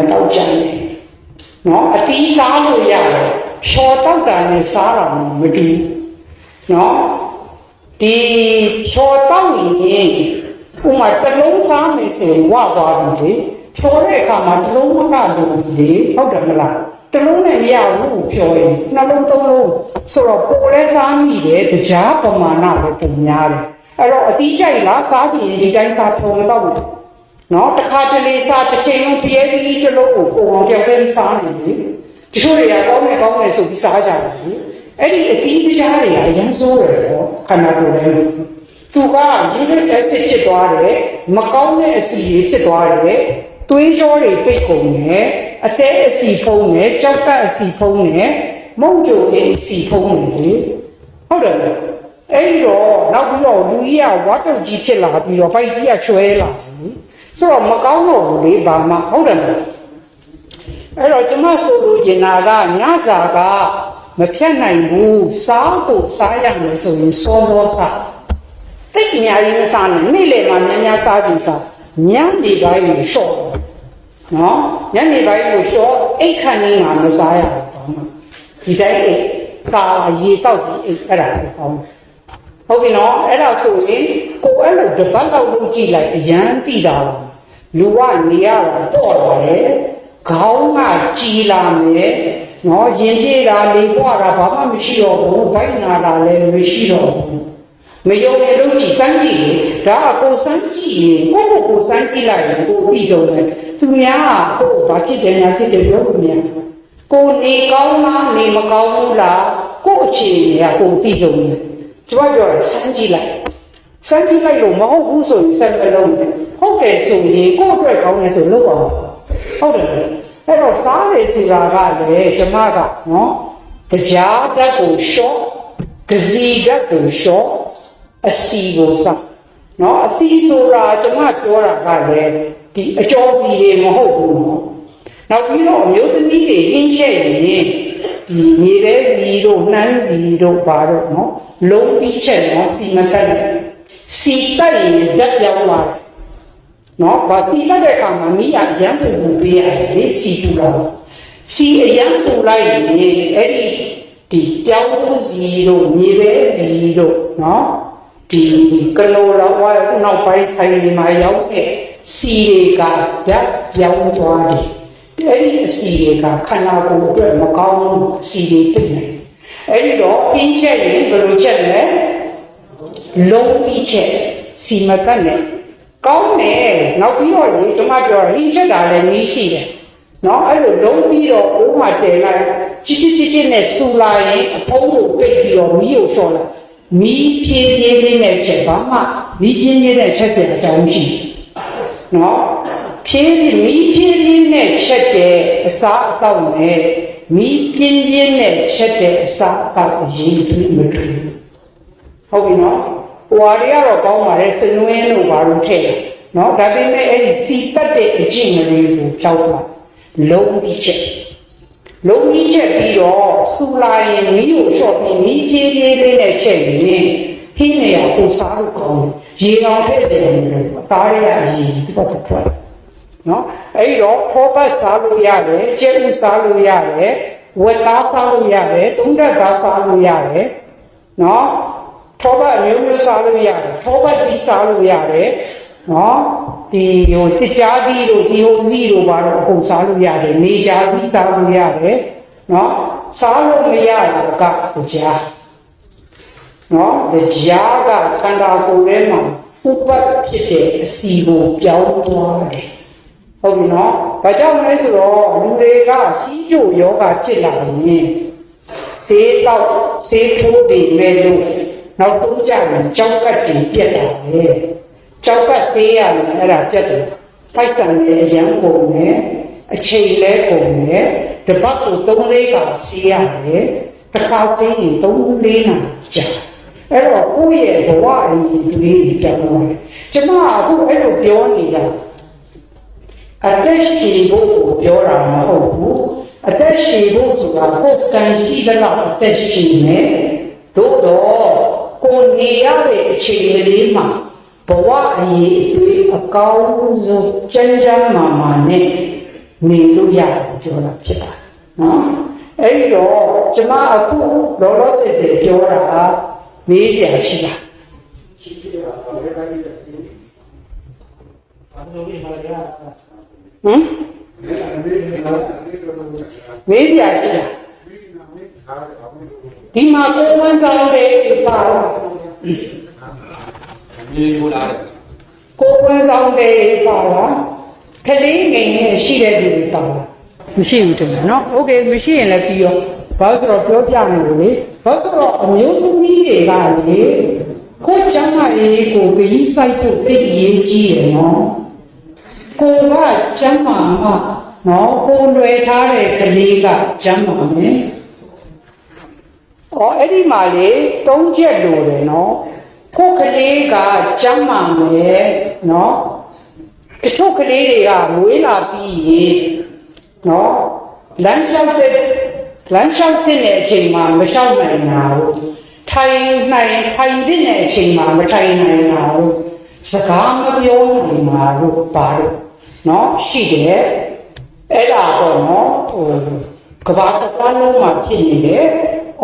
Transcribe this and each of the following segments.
အတီးဖြော်ရင်မတော့ကြနဲ့နော်အတီးစားလို့ရတယ်ဖြော်တော့တာနဲ့စားတာမတူနော်ဒီဖြော်တော့ရင်ဥမာတစ်လုံးစားမယ်ဆိုရင်ဝသွားပြီလေဖြော်တဲ့အခါမှာတစ်လုံးမကလို့လေဟုတ်တယ်မလားတစ်လုံးနဲ့မရဘူးဖြော်ရင်နှလုံးသုံးလုံးဆိုတော့ပိုလဲစားမိတယ်ကြားပမာဏလည်းပုံများတယ်အဲ့တော့အတီးကြိုက်လားစားကြည့်ရင်ဒီတိုင်းစားဖြော်မတော့ဘူး နော်တစ်ခါတလေစားတစ်ချိန်လုံးပြဲပြီးတစ်လုံးကိုကိုအောင်ကြောက်တဲ့စားနေလေတချို့တွေကကောင်းတယ်ကောင်းတယ်ဆိုပြီးစားကြတယ်လေအဲ့ဒီအသီးပကြားတွေကအရင်ဆိုးတယ်ပေါ့ခန္ဓာကိုယ်ထဲမှာသူကရင်းနဲ့ acid ဖြစ်သွားတယ်မကောင်းတဲ့အဆီတွေဖြစ်သွားတယ်သွေးကြောတွေပိတ်ကုန်တယ်အသေးအဆီဖုံးတယ်ကြောက်ကအဆီဖုံးတယ်မုံကြိုအဆီဖုံးတယ်လေဟုတ်တယ်မလားအဲ့ဒီတော့နောက်ပြီးတော့လူကြီးကဝါတုတ်ကြီးဖြစ်လာပြီးတော့ဘိုက်ကြီးကရွှဲလာတယ် ဆိုတော့မကောင်းတော့ဘူးလေဘာမှဟုတ်တယ်မလားအဲ့တော့ကျမဆိုလိုချင်တာကညစာကမဖြတ်နိုင်ဘူးစားဖို့စားရမယ်ဆိုရင်စောစောစားတိတ်အများကြီးမစားနဲ့နေ့လယ်မှာများများစားကြည့်စားညနေပိုင်းကိုရှော့နော်ညနေပိုင်းကိုရှော့အိတ်ခန့်နေမှာမစားရဘူးဘာမှဒီတိုင်းအိတ်စားရေတောက်ပြီးအိတ်အဲ့ဒါကိုပေါင်း ဟုတ်ပြီနော်အဲ့ဒါဆိုရင်ကိုအဲ့လိုတပတ်လောက်လုပ်ကြည့်လိုက်အရန်တိတာလားလူကနေရတာတော့လာတယ်ခေါင်းကကြီးလာမယ်နော်ရင်ပြေးတာလေပွားတာဘာမှမရှိတော့ဘူးဘိုက်နာတာလည်းမရှိတော့ဘူးမယုံရင်လုပ်ကြည့်စမ်းကြည့်လေဒါကကိုစမ်းကြည့်ရင်ကိုယ့်ကိုယ်ကိုစမ်းကြည့်လိုက်ရင်ကိုအပြီးဆုံးတယ်သူများကကိုယ်ဘာဖြစ်တယ်ညာဖြစ်တယ်ပြောလို့မရဘူးကိုနေကောင်းလားနေမကောင်းဘူးလားကို့အခြေအနေကကိုအပြီးဆုံးတယ် ကျွန်တော်ပြောတယ်စမ်းကြည့်လိုက်စမ်းကြည့်လိုက်လို့မဟုတ်ဘူးဆိုရင်ဆက်မလုံးနဲ့ဟုတ်တယ်ဆိုရင်ကိုယ့်အတွက်ကောင်းတယ်ဆိုလုပ်အောင်ဟုတ်တယ်လေအဲ့တော့စားရဆိုတာကလည်းကျမကနော်တရားဓာတ်ကိုရှော့ကစီဓာတ်ကိုရှော့အစီကိုစားနော်အစီဆိုတာကျမပြောတာကလည်းဒီအကျော်စီတွေမဟုတ်ဘူးနော်နောက်ပြီးတော့အမျိုးသမီးတွေဟင်းချက်ရင် ဒီမြေရဲစီတို့နှမ်းစီတို့ပါတော့နော်လုံးပြီးချက်နော်စီမတက်နဲ့စီတက်ရင်ဓာတ်ပြောင်းလာတယ်နော်ဗာစီတက်တဲ့အခါမှာမိရရမ်းပူပူပေးရတယ်လေစီပူလာစီအရမ်းပူလိုက်ရင်အဲ့ဒီဒီပြောင်းစီတို့မြေပဲစီတို့နော်ဒီကလိုလာဝါနောက်ပိုင်းဆိုင်ဒီမှာရောက်တဲ့စီတွေကဓာတ်ပြောင်းသွားတယ် အဲ့ဒီအစီတွေကခန္ဓာကိုယ်အတွက်မကောင်းဘူးအစီတွေဖြစ်နေအဲ့ဒီတော့ပြင်းချက်ရင်ဘယ်လိုချက်လဲလုံးပြင်းချက်စီမကတ်နဲ့ကောင်းတယ်နောက်ပြီးတော့လေကျွန်မပြောရင်းချက်တာလည်းနီးရှိတယ်နော်အဲ့လိုလုံးပြီးတော့ဘိုးမှာတည်လိုက်ချစ်ချစ်ချစ်ချစ်နဲ့ဆူလာရင်အဖုံးကိုပိတ်ပြီးတော့မီးကိုလျှော်လိုက်မီးပြင်းပြင်းလေးနဲ့ချက်ဘာမှမီးပြင်းပြင်းနဲ့ချက်စရာအကြောင်းရှိနော် ဖြည်းဖြည်းမီးဖြည်းဖြည်းနဲ့ချက်တဲ့အစားအသောက်နဲ့မီးပြင်းပြင်းနဲ့ချက်တဲ့အစားအသောက်အရေးကြီးမတူဘူးဟုတ်ပြီနော်ဟွာတွေကတော့ကောင်းပါတယ်စနွင်းတို့ဘာလို့ထည့်တယ်နော်ဒါပေမဲ့အဲ့ဒီစီပတ်တဲ့အကျင့်ကလေးကိုဖျောက်သွားလုံးပြီးချက်လုံးပြီးချက်ပြီးတော့စူလာရင်မီးကိုလျှော့ပြီးမီးဖြည်းဖြည်းလေးနဲ့ချက်ရင်ဟင်းနေရပူစားလို့ကောင်းတယ်ရေတော်ထည့်စေတယ်လို့သားရရရေဒီပတ်ထွက် နော်အဲ့တော့ဖောပတ်စားလို့ရတယ်ကျဲဥစားလို့ရတယ်ဝက်သားစားလို့ရတယ်သုံးတက်သားစားလို့ရတယ်နော်ထောပတ်အမျိုးမျိုးစားလို့ရတယ်ထောပတ်သီးစားလို့ရတယ်နော်ဒီဟိုတစ်ကြားသီးတို့ဒီဟိုသီးတို့ဘာလို့အကုန်စားလို့ရတယ်နေကြားသီးစားလို့ရတယ်နော်စားလို့မရတော့ကတရားနော်တရားကခန္ဓာကိုယ်ထဲမှာဥပတ်ဖြစ်တဲ့အစီကိုပြောင်းသွားတယ် ဟုတ်ပြီနော်။ဘာကြောင့်လဲဆိုတော့လူတွေကစီးကြိုယောဂဖြစ်လာရင်ဆေးတော့ဆေးထိုးပြီးမဲ့လို့နောက်ဆုံးကြရင်ကြောက်ကတ်တင်ပြက်လာတယ်။ကြောက်ကတ်ဆေးရတယ်အဲ့ဒါပြက်တယ်။ဖိုက်ဆန်လည်းအရန်ကုန်တယ်။အချိန်လည်းကုန်တယ်။တပတ်ကို3လေးကဆေးရတယ်။တစ်ခါဆေးရင်3လေးနာကြာ။အဲ့တော့ကိုယ့်ရဲ့ဘဝအရင်ကလေးတွေကြောက်တော့ကျမအခုအဲ့လိုပြောနေတာ အသက်ရှင်ဖို့ကိုပြောတာမဟုတ်ဘူးအသက်ရှင်ဖို့ဆိုတာကိုယ်ကံရှိတဲ့လောက်အသက်ရှင်နေသို့တော့ကိုယ်နေရတဲ့အချိန်ကလေးမှာဘဝအရေးအသွေးအကောင်းဆုံးကျန်းကျန်းမာမာနဲ့နေလို့ရတယ်ပြောတာဖြစ်ပါတယ်နော်အဲ့ဒီတော့ကျမအခုလောလောဆယ်ဆယ်ပြောတာမေးစရာရှိတာ ဟမ်မေးစရာရှိတာဒီမှာကိုယ်ဝန်ဆောင်တဲ့ပါလား မြေကိုလာတယ် ကိုယ်ဝန်ဆောင်တဲ့ပါလားကလေးငယ်နဲ့ရှိတဲ့လူတွေပါလားမရှိဘူးတင်နော်โอเคမရှိရင်လည်းပြီးရောဘာလို့ဆိုတော့ပြောပြနေလို့လေဘာလို့ဆိုတော့အမျိုးသမီးတွေကလေကိုယ်ကျမ်းမာရေးကိုဂရုစိုက်ဖို့သိအရေးကြီးတယ်နော် ကိုယ်ကကျမ်းမာမှနော်ကိုယ်လွယ်ထားတဲ့ကလေးကကျမ်းမာမယ်အော်အဲ့ဒီမှာလေသုံးချက်လိုတယ်နော်ကိုယ်ကလေးကကျမ်းမာမယ်နော်တချို့ကလေးတွေကမွေးလာပြီးရင်နော်လမ်းလျှောက်တဲ့လမ်းလျှောက်တဲ့အချိန်မှာမလျှောက်နိုင်တာဘူးထိုင်နိုင်ထိုင်တဲ့အချိန်မှာမထိုင်နိုင်တာဘူးစကားမပြောနိုင်တာဘူးပါတော့ နော်ရှိတယ်အဲ့ဒါတော့နော်ဟိုကဘာတစ်ပါးလုံးမှာဖြစ်နေတယ်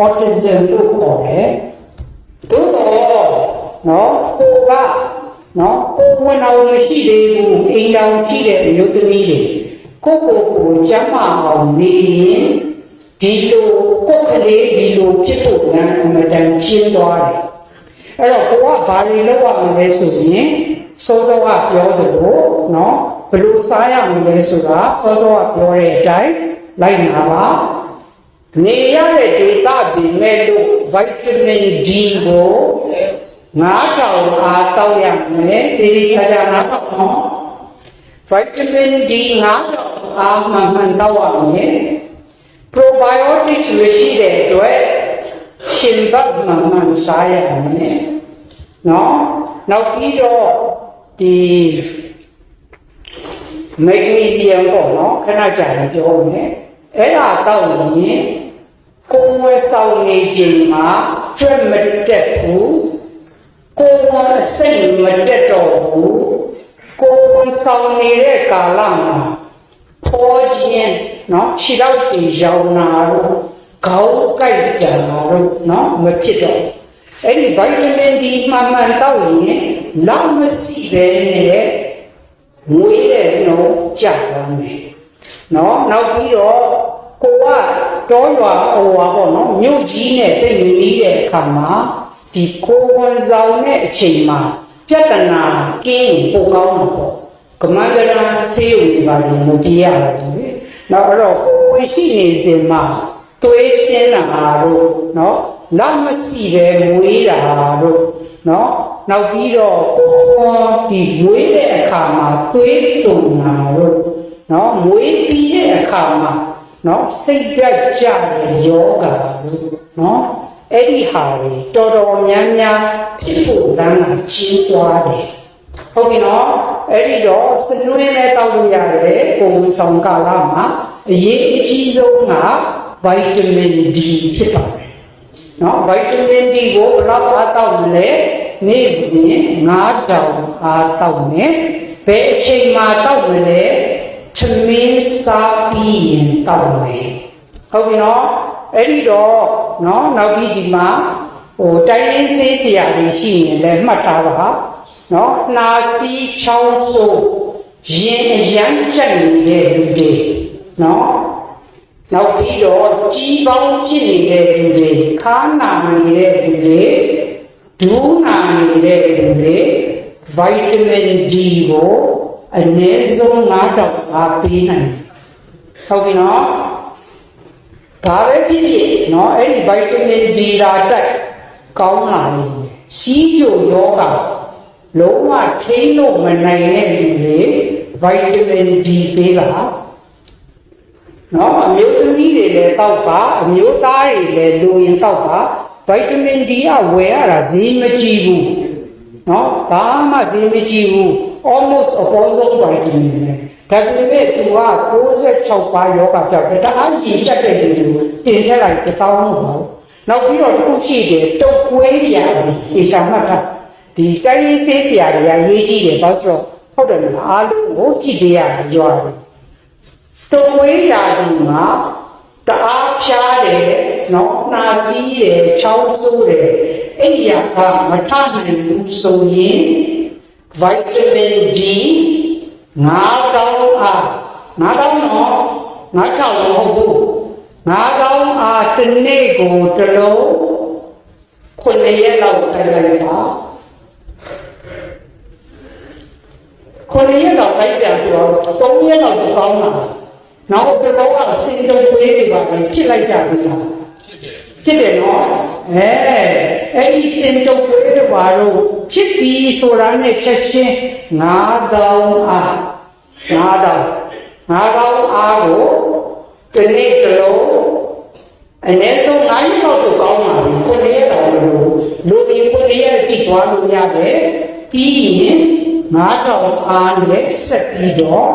autism လို့ခေါ်တယ်သို့တော့နော်ကိုကနော်ကိုဝင်အောင်မရှိသေးဘူးအိမ်တော်ရှိတဲ့အမျိုးသမီးတွေကိုကိုကိုကျမ်းမာအောင်နေရင်ဒီလိုကိုယ်ကလေးဒီလိုဖြစ်ဖို့လမ်းအမတန်ကျင်းသွားတယ်အဲ့တော့ကိုကဘာတွေလုပ်ရမလဲဆိုရင်စောစောကပြောသလိုနော် ဘယ်လိုစားရမလဲဆိုတာစောစောကပြောတဲ့အတိုင်းလိုက်နာပါနေရတဲ့ဒေသဒီမဲ့လို့ဗိုက်တာမင် D ကိုငါးတောင်အားတောက်ရမယ်တေးသေးချာချာငါးတောက်နော်ဗိုက်တာမင် D ငါးတောင်အားမှန်မှန်တောက်ရမယ် probiotics မရှိတဲ့အတွက်ရှင်ဘတ်မှန်မှန်စားရမယ်နော်နောက်ပြီးတော့ဒီ မက်ဂနီဆီယမ်ပေါ့နော်ခဏကြာရင်ပြောမယ်အဲ့ဒါတောက်ရင်ကိုယ်ဝဲဆောင်နေခြင်းမှာကျွတ်မတက်ဘူးကိုယ်ဝဲစိတ်မတက်တော့ဘူးကိုယ်ဝဲဆောင်နေတဲ့ကာလမှာဖောခြင်းနော်ခြေတော့တီရောင်နာတော့ခေါင်းကိုက်ကြတာတော့နော်မဖြစ်တော့အဲ့ဒီဗိုက်တာမင်ဒီမှန်မှန်တောက်ရင်လောက်မရှိပဲနဲ့ ငွေတဲ့နှုံးကြသွားမယ်နော်နောက်ပြီးတော့ကိုကတောရွာဟိုပါပေါ့နော်မြို့ကြီးနဲ့တိတ်မနီးတဲ့အခါမှာဒီကိုဝန်ဆောင်တဲ့အချိန်မှာပြဿနာကင်းပိုကောင်းမှာပေါ့ကမန္တရာဆေးရုံတွေပါလို့မပြေရဘူးလေနောက်အဲ့တော့ကိုဝင်ရှိနေစဉ်မှာသွေးရှင်းတာတို့နော်လက်မရှိပဲမွေးတာတို့နော် နောက်ပြီးတော့ကိုဒီမွေးတဲ့အခါမှာသွေးတုံတာတို့နော်မွေးပြီးတဲ့အခါမှာနော်စိတ်ဓာတ်ကြတဲ့ယောဂါတို့နော်အဲ့ဒီဟာတွေတော်တော်များများဖြစ်ဖို့လမ်းမှာကြီးသွားတယ်ဟုတ်ပြီနော်အဲ့ဒီတော့စနွေးနဲ့တောက်လို့ရတယ်ကိုယ်ဝန်ဆောင်ကာလမှာအရေးအကြီးဆုံးကဗိုက်တာမင် D ဖြစ်ပါတယ်နော်ဗိုက်တာမင် D ကိုဘယ်လောက်အားတောက်မလဲ နေ့စဉ်9တောင်အားတောက်မယ်ဘယ်အချိန်မှာတောက်မလဲသမင်းစားပြီးရင်တောက်မယ်ဟုတ်ပြီနော်အဲ့ဒီတော့နော်နောက်ပြီးဒီမှာဟိုတိုင်းရင်းစေးစရာတွေရှိရင်လည်းမှတ်ထားပါနော်နှာစီးချောင်းဆိုးရင်အရမ်းကြက်နေတဲ့လူတွေနော်နောက်ပြီးတော့ကြီးပေါင်းဖြစ်နေတဲ့လူတွေခါနာနေတဲ့လူတွေ ဒူးနာနေတဲ့လူတွေဗိုက်တာမင် D ကိုအနည်းဆုံး9တောက်အားပေးနိုင်တယ်ဟုတ်ပြီနော်ဘာပဲဖြစ်ဖြစ်နော်အဲ့ဒီဗိုက်တာမင် D ဓာတ်တက်ကောင်းလာနေတယ်စီးကြိုယောဂလုံးဝထိန်းလို့မနိုင်တဲ့လူတွေဗိုက်တာမင် D ပေးပါနော်အမျိုးသမီးတွေလည်းတောက်ပါအမျိုးသားတွေလည်းလိုရင်တောက်ပါ ဗိုက်တာမင် D ကဝယ်ရတာဈေးမကြီးဘူးနော်ဘာမှဈေးမကြီးဘူး almost အပေါ်ဆုံးဗိုက်တာမင်ပဲဒါပေမဲ့သူက66ပါးယောဂပြောက်တယ်တအားကြီးချက်တဲ့လူတွေတင်ထက်လိုက်တစ်သောင်းမဟုတ်ဘူးနောက်ပြီးတော့တစ်ခုရှိတယ်တုတ်ကွေးရာဒီရှာမှတ်ထားဒီတိုင်းရေးဆေးဆရာတွေကရေးကြည့်တယ်ဘာလို့ဆိုတော့ဟုတ်တယ်မလားအားလုံးကိုကြည့်ပေးရတာရွာတယ်တုံဝေးရာဒီမှာတအားဖြားတယ် နော်နှာစီးတယ်ချောင်းဆိုးတယ်အဲ့ဒီကမထနိုင်ဘူးဆိုရင် vitamin D ငါးကောင်းအားငါးကောင်းတော့ငါးကောင်းမဟုတ်ဘူးငါးကောင်းအားတစ်နေ့ကိုတစ်လုံးခုနှစ်ရက်လောက်ထိုင်လိုက်ပါခုနှစ်ရက်လောက်ထိုင်ကြပြီးတော့သုံးရက်လောက်ဆိုကောင်းတာနောက်တစ်လုံးကစင်တုံခွေးတွေပါပဲဖြစ်လိုက်ကြပြီလား ဖြစ်တယ်နော်အဲအဲ့ဒီစင်တုပ်ခွေးတွေဘာလို့ဖြစ်ပြီးဆိုတာနဲ့ချက်ချင်းငါးတောင်းအားငါးတောင်းငါးတောင်းအားကိုဒီနေ့တလုံးအနည်းဆုံး9ရက်လောက်ဆိုကောင်းပါပြီကိုယ်ရဲ့တော်လို့လူကြီးကိုယ်ရဲ့ကြည့်သွားလို့ရတယ်ပြီးရင်ငါးတောင်းအားနဲ့ဆက်ပြီးတော့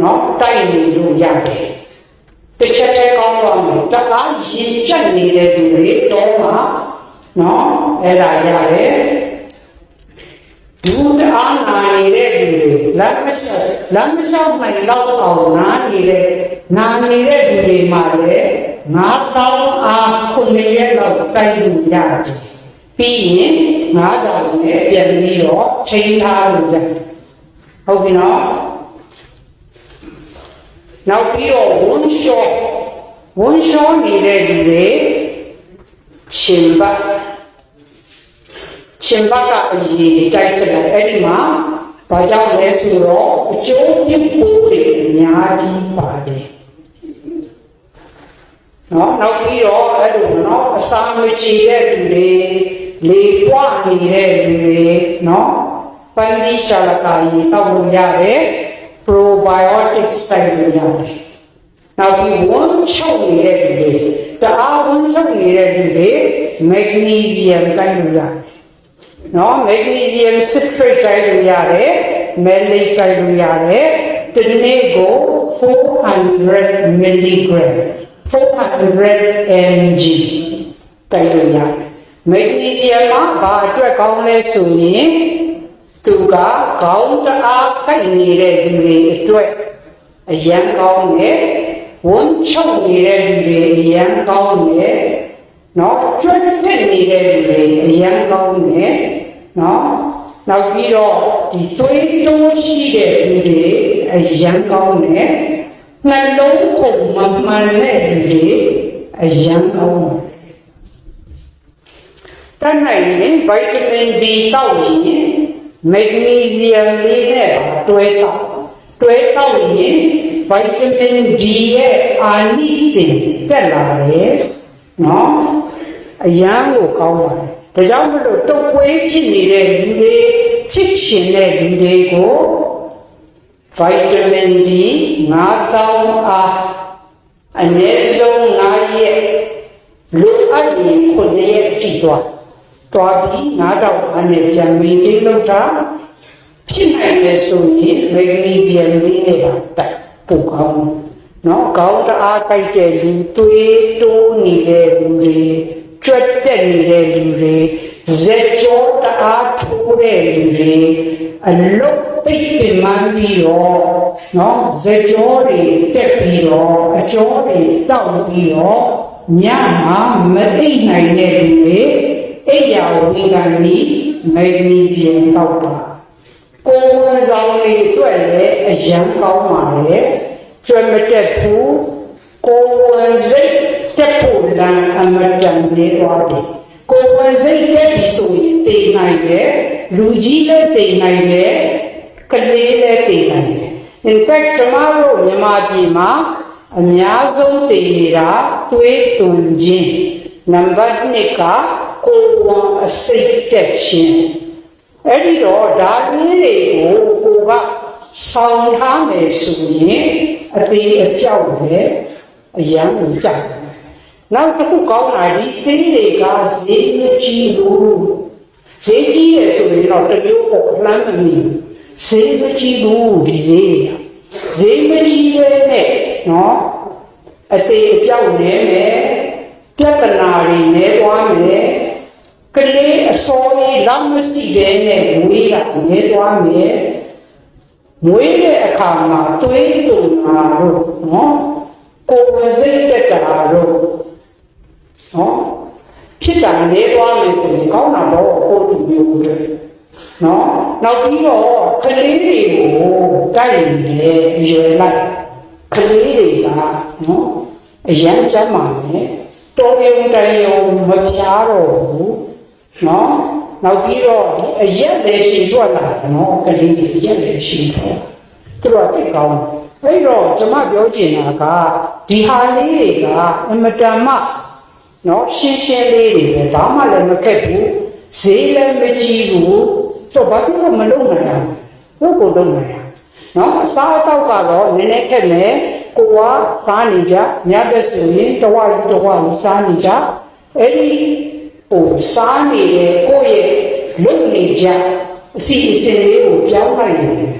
နော်တိုက်နေလို့ရတယ် တစ်ချက်တည်းကောင်းသွားမယ်တကားရင်ကျက်နေတဲ့သူတွေတော့မှာနော်အဲ့ဒါရတယ်ဒုတအားနာနေတဲ့သူတွေလက်မလျှောက်လက်မလျှောက်နိုင်တော့အောင်နာနေတဲ့နာနေတဲ့သူတွေမှာလည်းငါးတောင်းအားခုနှစ်ရက်လောက်တိုက်လို့ရတယ်ပြီးရင်ငါးတောင်းနဲ့ပြန်ပြီးတော့ချိန်ထားလို့ရတယ်ဟုတ်ပြီနော် နောက်ပြီးတော့ဝန်းလျှောဝန်းလျှောနေတဲ့လူတွေရှင်ဘတ်ရှင်ဘတ်ကအရေးတိုက်ထတယ်အဲ့ဒီမှာဘာကြောင့်လဲဆိုတော့အကျိုးပြပိုးတွေအများကြီးပါတယ်နော်နောက်ပြီးတော့အဲ့လိုနော်အစာမချေတဲ့လူတွေလေပွားနေတဲ့လူတွေနော်ပန်းဒီရှာလကာရီတောက်လို့ရတယ် probiotics တိုက်လို့ရတယ်နောက်ပြီးဝန်းချုပ်နေတဲ့လူတွေတအားဝန်းချုပ်နေတဲ့လူတွေ magnesium တိုက်လို့ရတယ်နော် magnesium citrate တိုက်လို့ရတယ် malate တိုက်လို့ရတယ်ဒီနေ့ကို400 milligram 400 mg တိုက်လို့ရတယ် magnesium ကဘာအတွက်ကောင်းလဲဆိုရင် သူကခေါင်းတအားခိုက်နေတဲ့လူတွေအတွက်အရန်ကောင်းတယ်ဝန်းချုပ်နေတဲ့လူတွေအရန်ကောင်းတယ်နော်ကျွတ်တက်နေတဲ့လူတွေအရန်ကောင်းတယ်နော်နောက်ပြီးတော့ဒီသွေးတိုးရှိတဲ့လူတွေအရန်ကောင်းတယ်နှလုံးခုန်မမှန်တဲ့လူတွေအရန်ကောင်းတယ်တတ်နိုင်ရင်ဗိုက်တာမင် D တောက်ရင် မက်ဂနီဆီယမ်လေးနဲ့တွဲတောက်တွဲတောက်ရင်ဗိုက်တာမင် D ရဲ့အာနိသင်တက်လာတယ်နော်အရန်ကိုကောင်းပါတယ်ဒါကြောင့်မလို့တုပ်ကွေးဖြစ်နေတဲ့လူတွေဖြစ်ရှင်တဲ့လူတွေကိုဗိုက်တာမင် D 9000အားအနည်းဆုံး9ရက်လိုအပ်ရင်9ရက်ကြည့်သွား သွားပြီးနားတော့အနေပြန်မိတ်တိတ်လောက်တာဖြစ်နိုင်လေဆိုရင်မက်ဂနီဇီယမ်လေးနဲ့ပါတက်ပို့ကောင်းနော်ကောင်းတအားကြိုက်တဲ့လူသွေးတိုးနေတဲ့လူတွေကြွက်တက်နေတဲ့လူတွေဇက်ကြောတအားထိုးတဲ့လူတွေအလုတ်ပိတ်ပင်မှန်းပြီးတော့နော်ဇက်ကြောတွေတက်ပြီးတော့အကြောတွေတောက်ပြီးတော့ညမှာမအိပ်နိုင်တဲ့လူတွေ အိပ်ရာဝေကနေမက်ဂနီဆီယမ်တောက်ပါကိုယ်ဝန်ဆောင်တွေအတွက်လည်းအရန်ကောင်းပါတယ်ကျွမ်းမတက်ဘူးကိုယ်ဝန်စိတ်တက်ဖို့လမ်းအမတန်နေသွားတယ်ကိုယ်ဝန်စိတ်တက်ပြီဆိုရင်သိနိုင်တယ်လူကြီးလည်းသိနိုင်တယ်ကလေးလည်းသိနိုင်တယ် in fact ကျွန်တော်တို့မြန်မာပြည်မှာအများဆုံးသိနေတာသွေးသွန်ခြင်းနံပါတ်1က ကိုယ်ဝန်အစိတ်တက်ခြင်းအဲ့ဒီတော့ဒါလေးတွေကိုကိုကဆောင်းထားမယ်ဆိုရင်အသေးအပြောက်နဲ့အရန်ကိုကြိုက်တယ်နောက်တစ်ခုကောင်းတာဒီဆေးတွေကဈေးမကြီးဘူးဈေးကြီးရဆိုရင်တော့တစ်မျိုးပေါ့လမ်းမမီဈေးမကြီးဘူးဒီဈေးတွေကဈေးမကြီးပဲနဲ့နော်အသေးအပြောက်နေမယ်ပြဿနာတွေနေသွားမယ် ကလေးအစောလေးလောက်မရှိတဲ့နဲ့မွေးတာနေသွားမယ်မွေးတဲ့အခါမှာသွေးတူနာတို့နော်ကိုယ်ဝစိတ်တက်တာတို့နော်ဖြစ်တာနေသွားမယ်ဆိုရင်ကောင်းတာတော့ကိုယ်တူမျိုးတွေနော်နောက်ပြီးတော့ကလေးတွေကိုတိုက်နေရွယ်လိုက်ကလေးတွေကနော်အရန်ကျမ်းပါနဲ့တော်ရုံတန်ရုံမပြားတော့ဘူး နော်နောက်ပြီးတော့ဒီအရက်လည်းရှင်ထွက်လာတယ်နော်ကလေးတွေအရက်လည်းရှင်ထွက်သူတို့ကသိကောင်းတယ်အဲ့တော့ကျွန်မပြောချင်တာကဒီဟာလေးတွေကအမတန်မှနော်ရှင်းရှင်းလေးတွေပဲဘာမှလည်းမခက်ဘူးဈေးလည်းမကြီးဘူးဆိုတော့ဘာဖြစ်လို့မလုပ်နိုင်လဲဘုကိုလုပ်နိုင်ရနော်အစားအသောက်ကတော့နည်းနည်းခက်မယ်ကိုကစားနေကြညဘက်ဆိုရင်တဝါကြီးတဝါကြီးစားနေကြအဲ့ဒီ ဟိုစားနေတဲ့ကိုယ့်ရဲ့လုံနေကြအစီအစဉ်လေးကိုပြောင်းလိုက်နေတယ်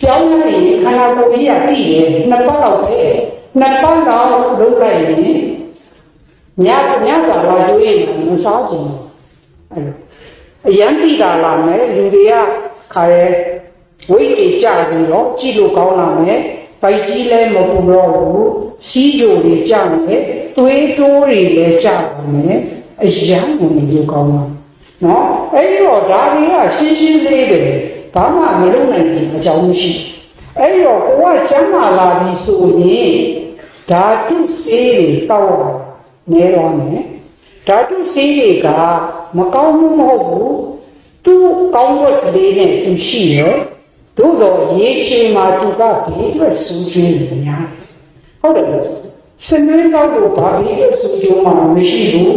ပြောင်းလိုက်ရင်ခန္ဓာကိုယ်ကြီးကတည်တယ်နှစ်ပတ်လောက်ပဲနှစ်ပတ်လောက်လုပ်လိုက်ရင်ညညစာလာကျွေးရင်မစားချင်ဘူးအဲ့လိုအရန်တည်တာလာမယ်လူတွေကခါရဲဝိတ်တွေကြပြီးတော့ကြည့်လို့ကောင်းလာမယ်ဗိုက်ကြီးလည်းမပူတော့ဘူးစီးကြိုတွေကြမယ်သွေးတိုးတွေလည်းကြပါမယ် အရန်ဝင်လို့ကောင်းလာနော်အဲ့ဒီတော့ဒါတွေကရှင်းရှင်းလေးပဲဘာမှမလုပ်နိုင်စီအကြောင်းမရှိအဲ့ဒီတော့ကိုကကျမ်းမာလာပြီဆိုရင်ဓာတုဆေးတွေတောက်ရနေတော့မယ်ဓာတုဆေးတွေကမကောင်းဘူးမဟုတ်ဘူးသူကောင်းတဲ့ကလေးနဲ့သူရှိရောသို့တော့ရေရှည်မှာသူကဘေးအတွက်စူးကျွေးနေများဟုတ်တယ်စနေတော့ဘာဘေးအတွက်စူးကျွေးမှမရှိဘူး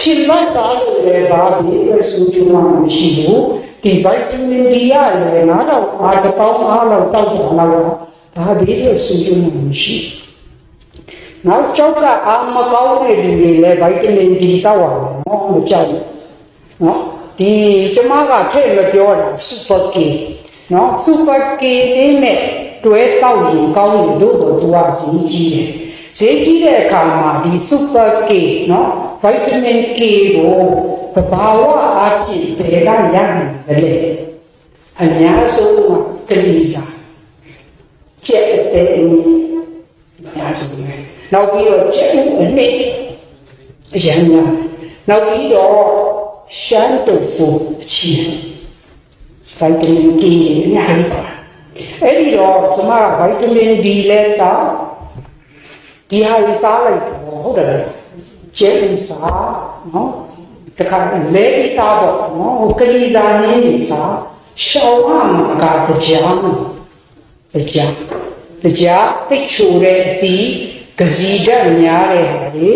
ရှင်မစားလို့လည်းဘာဘေးအတွက်စူးကျွေးမှမရှိဘူးဒီဗိုက်တာမင်ဒီရလည်းနားတော့အားတစ်ပေါင်းအားလောက်တောက်ကြတော့ဘာဘေးအတွက်စူးကျွေးမှမရှိဘူးနောက်ကြောက်ကအာမကောင်းတဲ့လူတွေလည်းဗိုက်တာမင်ဒီတောက်ရမယ်နော်မကြောက်ဘူးနော်ဒီကျမကထည့်မပြောတာစူပါကေနော်စူပါကေလေးနဲ့တွဲတောက်ရင်ကောင်းရင်တို့တော့သူကဈေးကြီးတယ် ဈေးကြီးတဲ့အခါမှာဒီစူပါကေနော်ဗိုက်တာမင်ကေကိုသဘာဝအဖြစ်ဘယ်ကရနိုင်လဲအများဆုံးကကလေးစားကျက်တဲ့အများဆုံးပဲနောက်ပြီးတော့ကျက်ဥအနှစ်အရန်များနောက်ပြီးတော့ရှမ်းတုပ်ဖို့အချင်းဗိုက်တာမင် D အများကြီးပါအဲ့ဒီတော့ကျွန်မကဗိုက်တာမင် D လဲသာ ဒီဟာကိုစားလိုက်တော့ဟုတ်တယ်ကျက်ဥစားနော်တခါလဲဥစားပေါ့နော်ဟိုကလေးစားနင်းနေစားရှောင်းမှာကတရားတရားတရားတိတ်ချိုတဲ့အသီးကစီဓာတ်များတဲ့ဟာလေ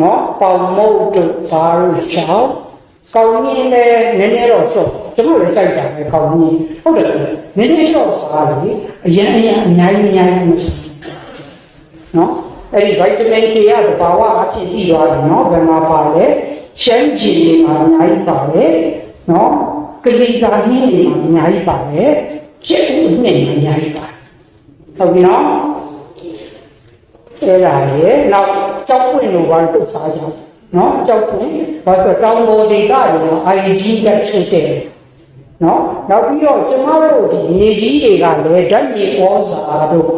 နော်ပေါင်မုတ်တို့ဘာလို့ရှောင်းကောင်းကြီးလည်းနည်းနည်းတော့ဆော့ကျွန်တော်လည်းစိုက်တာပဲကောင်းကြီးဟုတ်တယ်နည်းနည်းဆော့စားလေအရင်အရင်အများကြီးအများကြီးမစားနော် အဲ့ဒီဗိုက်တာမင် K ကတဘာဝအဖြစ်တည်သွားတယ်နော်ဘယ်မှာပါလဲရှမ်းကြည်တွေမှာအများကြီးပါတယ်နော်ကလေးစားဟင်းတွေမှာအများကြီးပါတယ်ကျက်ဥနဲ့အများကြီးပါတယ်ဟုတ်ပြီနော်အဲ့ဒါရေနောက်ကြောက်ပွင့်လိုပါတုတ်စားကြနော်ကြောက်ပွင့်ဘာဆိုတောင်ပေါ်ဒေသတွေမှာ IG တက်ချုပ်တယ်နော်နောက်ပြီးတော့ကျမတို့ဒီမြေကြီးတွေကလည်းဓာတ်မြေဩဇာတို့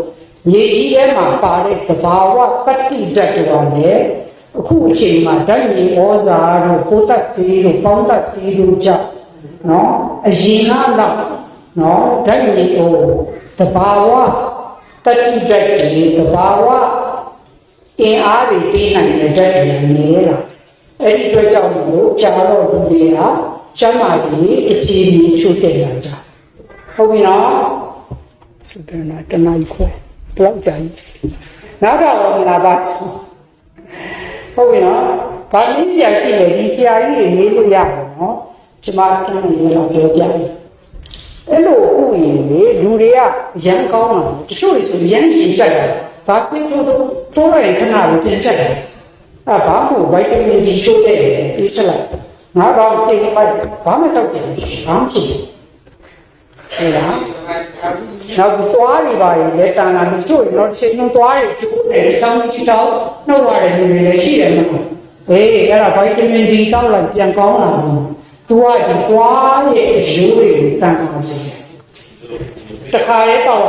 မြေကြီးထဲမှာပါတဲ့သဘာဝသတ္တိဓာတ်တွေကလည်းအခုအချိန်မှာဓာတ်မြေဩဇာတို့ပိုးသက်စီတို့ပေါင်းသက်စီတို့ကြောင့်နော်အရင်ကလောက်နော်ဓာတ်မြေဩသဘာဝတတိတတ်တွေသဘာဝအင်အားတွေပေးနိုင်တဲ့ဓာတ်တွေနေလာအဲ့ဒီအတွက်ကြောင့်လို့ကြာတော့လူတွေကကျမ်းမာရေးတပြေးပြေးချိုးတက်လာကြဟုတ်ပြီနော်ဆိုတော့နာတနိုင်ခွဲ ဘလောက်ကြာကြီးနောက်တော့မလာပါဟုတ်ပြီနော်ဘာနည်းဆရာရှိလဲဒီဆရာကြီးတွေမေးလို့ရတယ်နော်ကျမတန်းနေတော့ပြောပြတယ်အဲ့လိုအခုရင်လေလူတွေကရမ်းကောင်းတာတချို့တွေဆိုရမ်းရင်ကြိုက်တာဘာစိတ်ထိုးတိုးလိုက်ခဏကိုတင်ချက်တယ်အဲ့ဘာမှဗိုက်တာမင်ဒီချိုးတဲ့ပြေးချက်လိုက်ငါတော့တင်လိုက်ဘာမှတောက်ချင်ဘူးဘာမှဖြစ်ဘူးအဲ့ဒါ နောက်ပြီးသွားတွေပါရင်လည်းတာနာတချို့တော့ရှင်တို့သွားတွေကျိုးတယ်ချောင်းချောင်းနှုတ်ရတယ်လူတွေလည်းရှိတယ်နော်အေးအဲ့ဒါဗိုက်တာမင် D တောက်လိုက်ပြန်ကောင်းလာတယ်သူကဒီသွားရဲ့အရိုးတွေကိုတန်ပါစေတယ်တခါလေးတော့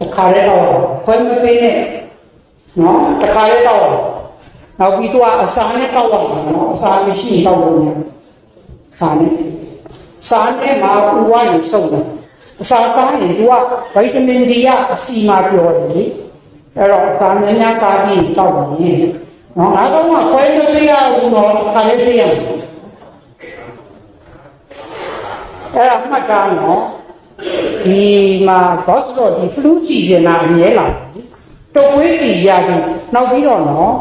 တခါလေးတော့ခွဲမပေးနဲ့နော်တခါလေးတော့နောက်ပြီးတော့အစာနဲ့တောက်ရမှာနော်အစာမရှိရင်တောက်လို့မရစာနဲ့စာနဲ့မှာဥဝါရင်စုံတယ် အစာစားရင်သူကဗိုက်တာမင် D ကအစီမှာပြောတယ်လေအဲ့တော့အစာများများစားပြီးတောက်တယ်နော်ငါတော့ကခွဲမပေးရဘူးနော်တခါလေးပေးရမယ်အဲ့ဒါမှတ်သားနော်ဒီမှာဘော့စ်တော့ဒီ flu season ကအမြဲလာတယ်တုပ်ဝေးစီရပြီးနောက်ပြီးတော့နော်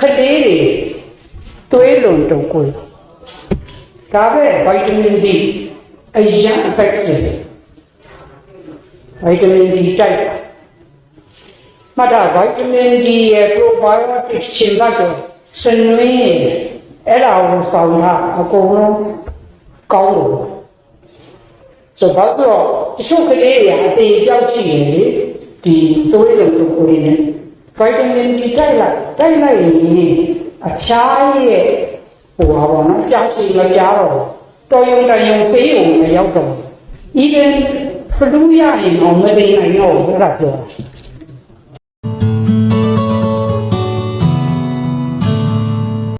ခလေးတွေသွေးလွန်တုပ်ကွေးဒါပဲဗိုက်တာမင် D အရန် effective ဗိုက်တာမင် D တိုက်တာမှတ်တာဗိုက်တာမင် D ရဲ့ probiotic ချင်းကတော့စနွေးအဲ့ဒါကိုဆောင်တာအကုန်လုံးကောင်းလို့ဆိုတော့ဆိုတော့တချို့ကလေးတွေအသေးကြောက်ရှိရင်လေဒီသွေးလုံးတို့ကိုနေဗိုက်တာမင် D တိုက်လိုက်တိုက်လိုက်ရင်အဖျားရဲ့ဟိုပါဘောနော်ကြောက်ရှိမပြားတော့တော်ရုံတရုံဆေးရုံမရောက်တော့ even flu ရရင်တော့မသိနိုင်တော့ဘူးအဲ့ဒါပြောတာ